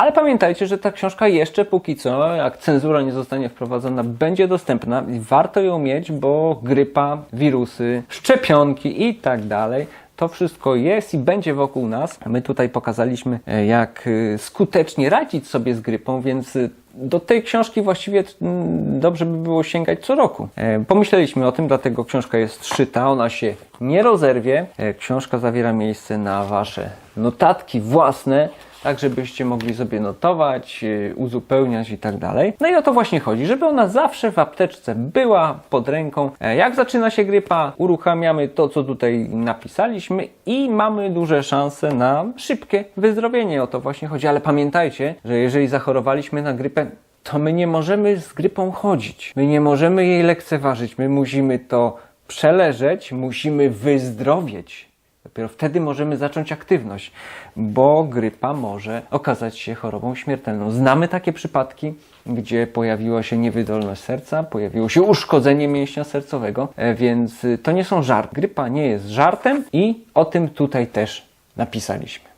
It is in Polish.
Ale pamiętajcie, że ta książka jeszcze póki co, jak cenzura nie zostanie wprowadzona, będzie dostępna i warto ją mieć, bo grypa, wirusy, szczepionki i tak dalej. To wszystko jest i będzie wokół nas. My tutaj pokazaliśmy, e, jak e, skutecznie radzić sobie z grypą, więc e, do tej książki właściwie mm, dobrze by było sięgać co roku. Pomyśleliśmy o tym, dlatego książka jest szyta, ona się nie rozerwie. Książka zawiera miejsce na Wasze notatki własne, tak żebyście mogli sobie notować, yy, uzupełniać i tak dalej. No i o to właśnie chodzi, żeby ona zawsze w apteczce była pod ręką. E, Jak zaczyna się grypa, uruchamiamy to, co tutaj napisaliśmy i mamy duże szanse na szybkie wyzdrowienie. O to właśnie chodzi. Ale pamiętajcie, że jeżeli zachorowaliśmy na grypę, to my nie możemy z grypą chodzić. My nie możemy jej lekceważyć. My musimy to przeleżeć, musimy wyzdrowieć. Dopiero wtedy możemy zacząć aktywność, bo grypa może okazać się chorobą śmiertelną. Znamy takie przypadki, gdzie pojawiła się niewydolność serca, pojawiło się uszkodzenie mięśnia sercowego, e, więc to nie są żarty. Grypa nie jest żartem i o tym tutaj też napisaliśmy.